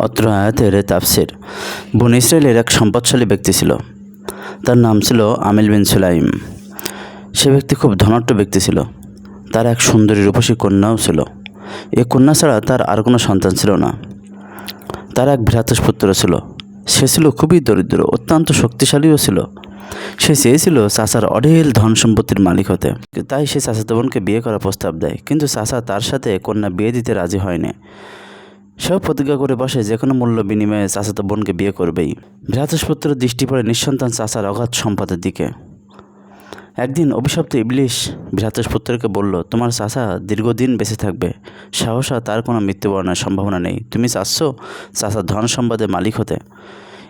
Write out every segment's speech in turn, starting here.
অত্র আয়াতের তাফসির। বন ইসরায়েলের এক সম্পদশালী ব্যক্তি ছিল। তার নাম ছিল আমিল বিন সুলাইম। সে ব্যক্তি খুব ধনাঢ্য ব্যক্তি ছিল। তার এক সুন্দরী রূপসী কন্যাও ছিল। এ কন্যা ছাড়া তার আর কোনো সন্তান ছিল না। তার এক ভ্রাতুষ পুত্র ছিল। সে ছিল খুবই দরিদ্র, অত্যন্ত শক্তিশালীও ছিল। সে চেয়েছিল চাচার অঢেল ধন সম্পত্তির মালিক হতে। তাই সে চাচাতো বোনকে বিয়ে করার প্রস্তাব দেয়। কিন্তু চাচা তার সাথে কন্যা বিয়ে দিতে রাজি হয়নি সেও প্রতিজ্ঞা করে বসে যে কোনো মূল্য বিনিময়ে চাচাতো বোনকে বিয়ে করবেই। ভ্রাতস্পুত্র দৃষ্টি পড়ে নিঃসন্তান চাচার অগাধ সম্পদের দিকে। একদিন অভিশপ্ত ইবলিশ ভ্রাতস্পুত্রকে বলল, তোমার চাচা দীর্ঘদিন বেঁচে থাকবে। সাহসা তার কোনো মৃত্যুবরণের সম্ভাবনা নেই। তুমি চাচ্ছ চাচা ধন সম্পদের মালিক হতে।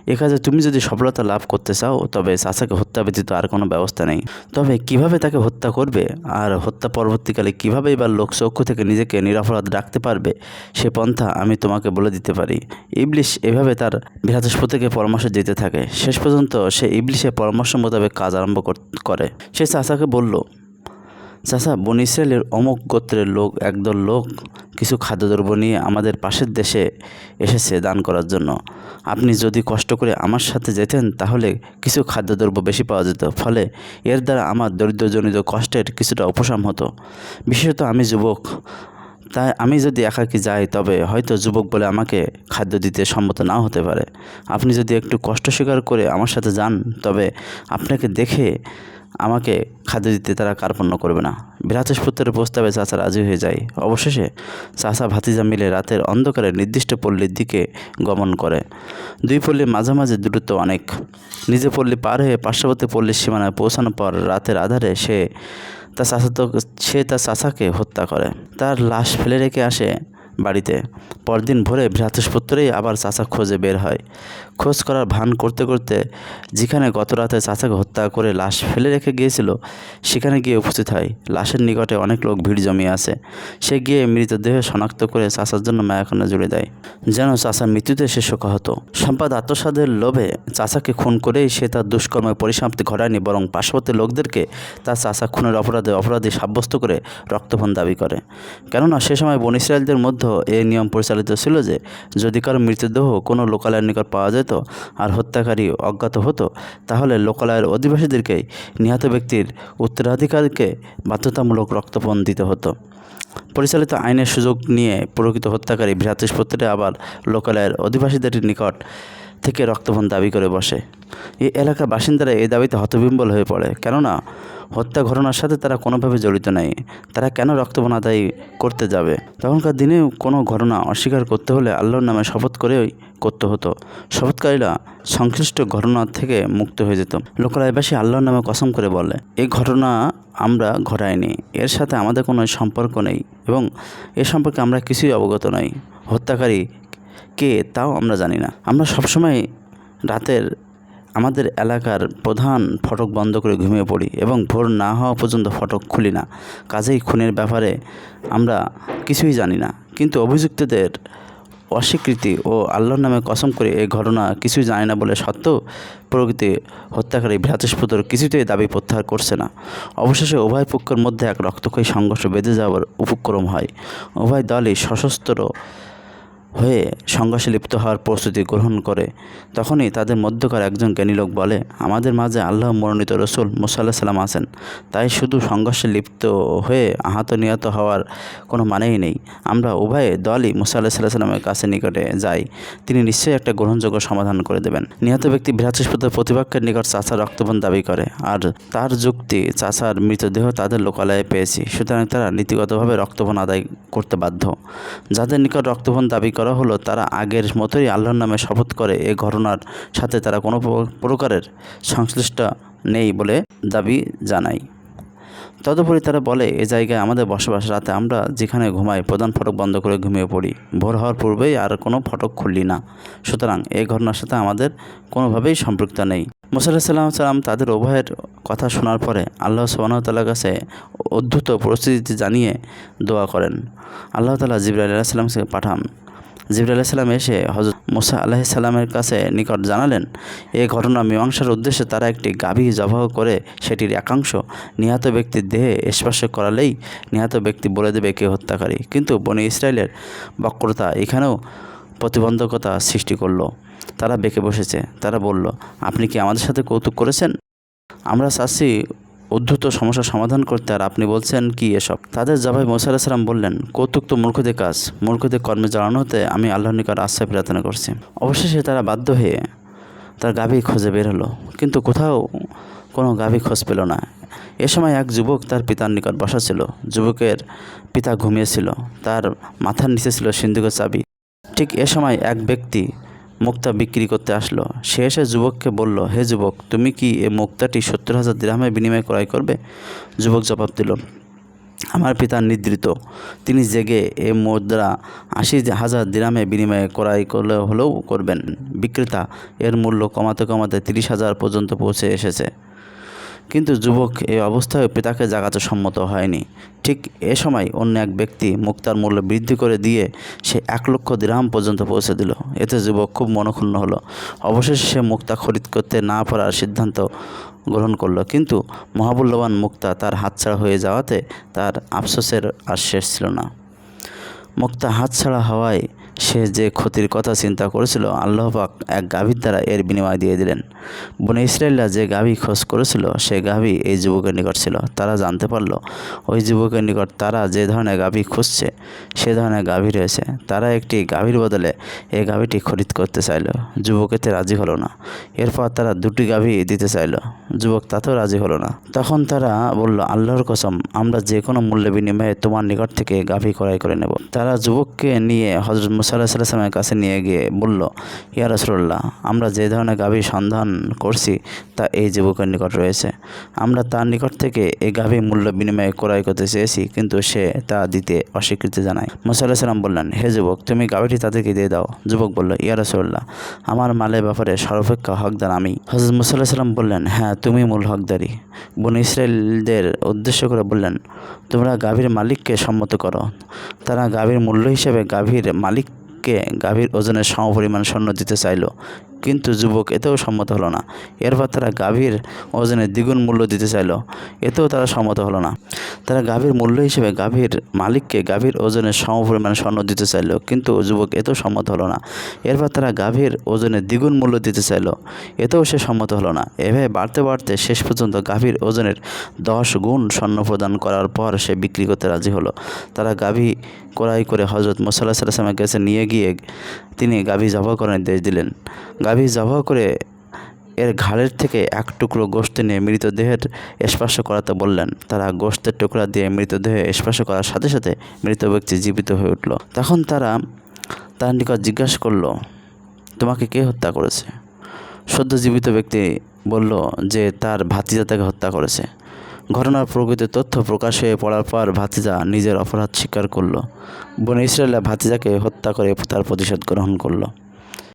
এ কাজে তুমি যদি সফলতা লাভ করতে চাও, তবে চাচাকে হত্যা ব্যতীত আর কোনো ব্যবস্থা নেই। তবে কীভাবে তাকে হত্যা করবে আর হত্যা পরবর্তীকালে কীভাবে বা লোকচক্ষু থেকে নিজেকে নিরাপরাধ রাখতে পারবে, সে পন্থা আমি তোমাকে বলে দিতে পারি। ইবলিশ এভাবে তার বৃহস্পতিকে পরামর্শ দিতে থাকে। শেষ পর্যন্ত সে ইবলিশের পরামর্শ মোতাবেক কাজ আরম্ভ করে। সে চাচাকে বলল চাচা, বন ইসরায়েলের অমুক গোত্রের লোক, একদল লোক কিছু খাদ্যদ্রব্য নিয়ে আমাদের পাশের দেশে এসেছে দান করার জন্য। আপনি যদি কষ্ট করে আমার সাথে যেতেন, তাহলে কিছু খাদ্যদ্রব্য বেশি পাওয়া যেত। ফলে এর দ্বারা আমার দরিদ্রজনিত কষ্টের কিছুটা উপশম হতো। বিশেষত আমি যুবক। তাই আমি যদি একাকি যাই, তবে হয়তো যুবক বলে আমাকে খাদ্য দিতে সম্মত নাও হতে পারে। আপনি যদি একটু কষ্ট স্বীকার করে আমার সাথে যান, তবে আপনাকে দেখে আমাকে খাদ্য দিতে তারা কার্পণ্য করবে না। বৃহস্পতির প্রস্তাবে চাচা রাজি হয়ে যায়। অবশেষে চাচা ভাতিজা মিলে রাতের অন্ধকারে নির্দিষ্ট পল্লীর দিকে গমন করে। দুই পল্লীর মাঝামাঝি দূরত্ব অনেক। নিজে পল্লী পার হয়ে পার্শ্ববর্তী পল্লীর সীমানায় পৌঁছানোর পর রাতের আধারে সে তার চাচাতো সে তার চাচাকে হত্যা করে। তার লাশ ফেলে রেখে আসে বাড়িতে। পরদিন ভোরে বৃহস্পতিরেই আবার চাচা খোঁজে বের হয়। খোঁজ করার ভান করতে করতে যেখানে গত রাতে চাচাকে হত্যা করে লাশ ফেলে রেখে গিয়েছিল, সেখানে গিয়ে উপস্থিত হয়। লাশের নিকটে অনেক লোক ভিড় জমিয়ে আছে সে গিয়ে মৃতদেহ শনাক্ত করে চাচার জন্য মায়াখানা জুড়ে দেয়, যেন চাচার মৃত্যুতে সে শোকাহত। সম্পাদ আত্মসাদের লোভে চাচাকে খুন করেই সে তার দুষ্কর্মের পরিসমাপ্তি ঘটায়নি, বরং পার্শ্ববর্তী লোকদেরকে তার চাচা খুনের অপরাধে অপরাধী সাব্যস্ত করে রক্তপণ দাবি করে। কেননা সে সময় বন ইসরায়েলদের মধ্যে এই নিয়ম পরিচালিত ছিল যে, যদি কারও মৃতদেহ কোনো লোকালয়ের নিকট পাওয়া যেত আর হত্যাকারী অজ্ঞাত হতো, তাহলে লোকালয়ের অধিবাসীদেরকেই নিহত ব্যক্তির উত্তরাধিকারকে বাধ্যতামূলক রক্তপণ দিতে হতো। পরিচালিত আইনের সুযোগ নিয়ে প্রকৃত হত্যাকারী ভ্রাতৃষ্পত্রে আবার লোকালয়ের অধিবাসীদের নিকট থেকে রক্তপণ দাবি করে বসে। এই এলাকার বাসিন্দারা এই দাবিতে হতবিম্বল হয়ে পড়ে। কেননা, হত্যা ঘটনার সাথে তারা কোনোভাবে জড়িত নেই। তারা কেন রক্তপণ আদায় করতে যাবে? তখনকার দিনে কোনো ঘটনা অস্বীকার করতে হলে আল্লাহর নামে শপথ করেই করতে হতো। শপথকারীরা সংশ্লিষ্ট ঘটনা থেকে মুক্ত হয়ে যেত। লোকালয়বাসী আল্লাহর নামে কসম করে বলে, এই ঘটনা আমরা ঘটাইনি। এর সাথে আমাদের কোনো সম্পর্ক নেই এবং এ সম্পর্কে আমরা কিছুই অবগত নই। হত্যাকারী কে তাও আমরা জানি না। আমরা সবসময় রাতের আমাদের এলাকার প্রধান ফটক বন্ধ করে ঘুমিয়ে পড়ি এবং ভোর না হওয়া পর্যন্ত ফটক খুলি না। কাজেই খুনের ব্যাপারে আমরা কিছুই জানি না। কিন্তু অভিযুক্তদের অস্বীকৃতি ও আল্লাহর নামে কসম করে এই ঘটনা কিছুই জানে না বলে সত্ত্বেও প্রকৃতি হত্যাকারী ভ্রাতুষ্পুতর কিছুতেই দাবি প্রত্যাহার করছে না। অবশেষে উভয় পক্ষের মধ্যে এক রক্তক্ষয়ী সংঘর্ষ বেঁধে যাওয়ার উপক্রম হয়। উভয় দলই সশস্ত্র হয়ে সংঘর্ষে লিপ্ত হওয়ার প্রস্তুতি গ্রহণ করে, তখনই তাদের মধ্যকার একজন জ্ঞানী লোক বলে, আমাদের মাঝে আল্লাহ মনোনীত রসুল মুসাল্লাহ সাল্লাম আছেন। তাই শুধু সংঘর্ষে লিপ্ত হয়ে আহত নিহত হওয়ার কোনো মানেই নেই। আমরা উভয়ে দলই মুসাল্লাহ সাল্লাহ সাল্লামের কাছে নিকটে যাই। তিনি নিশ্চয়ই একটা গ্রহণযোগ্য সমাধান করে দেবেন। নিহত ব্যক্তি বৃহস্পতির প্রতিপক্ষের নিকট চাচার রক্তপণ দাবি করে, আর তার যুক্তি, চাচার মৃতদেহ তাদের লোকালয়ে পেয়েছি। সুতরাং তারা নীতিগতভাবে রক্তপণ আদায় করতে বাধ্য। যাদের নিকট রক্তপণ দাবি করা হলো, তারা আগের মতোই আল্লাহর নামে শপথ করে এ ঘটনার সাথে তারা কোনো প্রকারের সংশ্লিষ্ট নেই বলে দাবি জানায়। তদুপরি তারা বলে, এ জায়গায় আমাদের বসবাস, রাতে আমরা যেখানে ঘুমাই, প্রধান ফটক বন্ধ করে ঘুমিয়ে পড়ি। ভোর হওয়ার পূর্বেই আর কোনো ফটক খুললি না। সুতরাং এই ঘটনার সাথে আমাদের কোনোভাবেই সম্পৃক্ত নেই। মুসাল্লাহ সাল্লাম তাদের উভয়ের কথা শোনার পরে আল্লাহ সুবাহতাল্লার কাছে উদ্ধত পরিস্থিতি জানিয়ে দোয়া করেন। আল্লাহ তালা জিবরা আল্লাহ সাল্লামকে পাঠান। জিবরা আলাহ সাল্লাম এসে হজরত মুসা আলাহ সাল্লামের কাছে নিকট জানালেন এই ঘটনা মীমাংসার উদ্দেশ্যে তারা একটি গাভী জবাহ করে সেটির একাংশ নিহত ব্যক্তির দেহে স্পর্শ করালেই নিহত ব্যক্তি বলে দেবে কে হত্যাকারী। কিন্তু বনি ইসরায়েলের বক্রতা এখানেও প্রতিবন্ধকতা সৃষ্টি করল। তারা বেঁকে বসেছে। তারা বলল, আপনি কি আমাদের সাথে কৌতুক করেছেন? আমরা চাচ্ছি উদ্ধত সমস্যার সমাধান করতে আর আপনি বলছেন কি এসব? তাদের জবাই মোসা আলাহ সাল্লাম বললেন, কৌতুক তো মূর্খদের কাজ। মূর্খদের কর্মে জড়ানো হতে আমি আল্লাহর নিকট আশ্রয় প্রার্থনা করছি। অবশেষে তারা বাধ্য হয়ে তার গাভী খোঁজে বের হলো। কিন্তু কোথাও কোনো গাভী খোঁজ পেল না। এ সময় এক যুবক তার পিতার নিকট বসা ছিল। যুবকের পিতা ঘুমিয়েছিল তার মাথার নিচে ছিল সিন্ধুকের চাবি। ঠিক এ সময় এক ব্যক্তি মুক্তা বিক্রি করতে আসলো। সে এসে যুবককে বলল, হে যুবক, তুমি কি এ মুক্তাটি সত্তর হাজার দিরহামের বিনিময়ে ক্রয় করবে? যুবক জবাব দিল, আমার পিতা নিদ্রিত। তিনি জেগে এ মুদ্রা আশি হাজার দিরামে বিনিময়ে ক্রয় করলে হলেও করবেন। বিক্রেতা, এর মূল্য কমাতে কমাতে তিরিশ হাজার পর্যন্ত পৌঁছে এসেছে। কিন্তু যুবক এই অবস্থায় পিতাকে জাগাতে সম্মত হয়নি। ঠিক এ সময় অন্য এক ব্যক্তি মুক্তার মূল্য বৃদ্ধি করে দিয়ে সে এক লক্ষ দিরহাম পর্যন্ত পৌঁছে দিল। এতে যুবক খুব মনক্ষুণ্ণ হলো। অবশেষে সে মুক্তা খরিদ করতে না পারার সিদ্ধান্ত গ্রহণ করল। কিন্তু মহাবুল্যবান মুক্তা তার হাতছাড়া হয়ে যাওয়াতে তার আফসোসের আর শেষ ছিল না। মুক্তা হাতছাড়া হওয়ায় সে যে ক্ষতির কথা চিন্তা করেছিল, আল্লাহ পাক এক গাভীর দ্বারা এর বিনিময় দিয়ে দিলেন। বনে ইসরায়েলরা যে গাভী খোঁজ করেছিল, সে গাভী এই যুবকের নিকট ছিল। তারা জানতে পারল, ওই যুবকের নিকট তারা যে ধরনের গাভী খুঁজছে, সে ধরনের গাভী রয়েছে। তারা একটি গাভীর বদলে এই গাভীটি খরিদ করতে চাইলো। যুবক এতে রাজি হলো না। এরপর তারা দুটি গাভী দিতে চাইলো। যুবক তাতেও রাজি হলো না। তখন তারা বলল, আল্লাহর কসম, আমরা যে কোনো মূল্য বিনিময়ে তোমার নিকট থেকে গাভী ক্রয় করে নেব। তারা যুবককে নিয়ে হজরত মুসা আল্লাহ সাল্লামের কাছে নিয়ে গিয়ে বলল, ইয়া রসুল্লাহ আমরা যে ধরনের গাভী সন্ধান করছি, তা এই যুবকের নিকট রয়েছে। আমরা তার নিকট থেকে এই গাভী মূল্য বিনিময়ে ক্রয় করতে চেয়েছি, কিন্তু সে তা দিতে অস্বীকৃতি জানায়। মুসা আল্লাহ সাল্লাম বললেন, হে যুবক, তুমি গাভীটি তাদেরকে দিয়ে দাও। যুবক বলল, ইয়া রসুল্লাহ আমার মালের ব্যাপারে সর্বাপেক্ষা হকদার আমি। হজরত মুসা আল্লাহ সাল্লাম বললেন হ্যাঁ তুমি মূল হকদারি। বন ইসরায়েলদের উদ্দেশ্য করে বললেন, তোমরা গাভীর মালিককে সম্মত করো। তারা গাভীর মূল্য হিসেবে গাভীর মালিককে গাভীর ওজনের সমপরিমাণ স্বর্ণ দিতে চাইল। কিন্তু যুবক এতেও সম্মত হলো না। এরপর তারা গাভীর ওজনের দ্বিগুণ মূল্য দিতে চাইল। এতেও তারা সম্মত হলো না। তারা গাভীর মূল্য হিসেবে গাভীর মালিককে গাভীর ওজনের সমপরিমাণ স্বর্ণ দিতে চাইল, কিন্তু যুবক এতেও সম্মত হলো না। এরপর তারা গাভীর ওজনের দ্বিগুণ মূল্য দিতে চাইল, এতেও সে সম্মত হলো না। এভাবে বাড়তে বাড়তে শেষ পর্যন্ত গাভীর ওজনের দশ গুণ স্বর্ণ প্রদান করার পর সে বিক্রি করতে রাজি হলো। তারা গাভী ক্রয় করে হজরত মোসাল্লাহ সাল্লামের কাছে নিয়ে গিয়ে তিনি গাভী জবাহ করার নির্দেশ দিলেন। গাভী জবাহ করে এর ঘাড়ের থেকে এক টুকরো গোশত নিয়ে মৃতদেহের স্পর্শ করাতে বললেন। তারা গোশতের টুকরা দিয়ে মৃতদেহে স্পর্শ করার সাথে সাথে মৃত ব্যক্তি জীবিত হয়ে উঠল। তখন তারা তার নিকট জিজ্ঞাসা করল, তোমাকে কে হত্যা করেছে? সদ্য জীবিত ব্যক্তি বলল যে, তার ভাতিজা তাকে হত্যা করেছে। ঘটনার প্রকৃত তথ্য প্রকাশ হয়ে পড়ার পর ভাতিজা নিজের অপরাধ স্বীকার করল। বনে ইসরায়েলরা ভাতিজাকে হত্যা করে তার প্রতিশোধ গ্রহণ করল।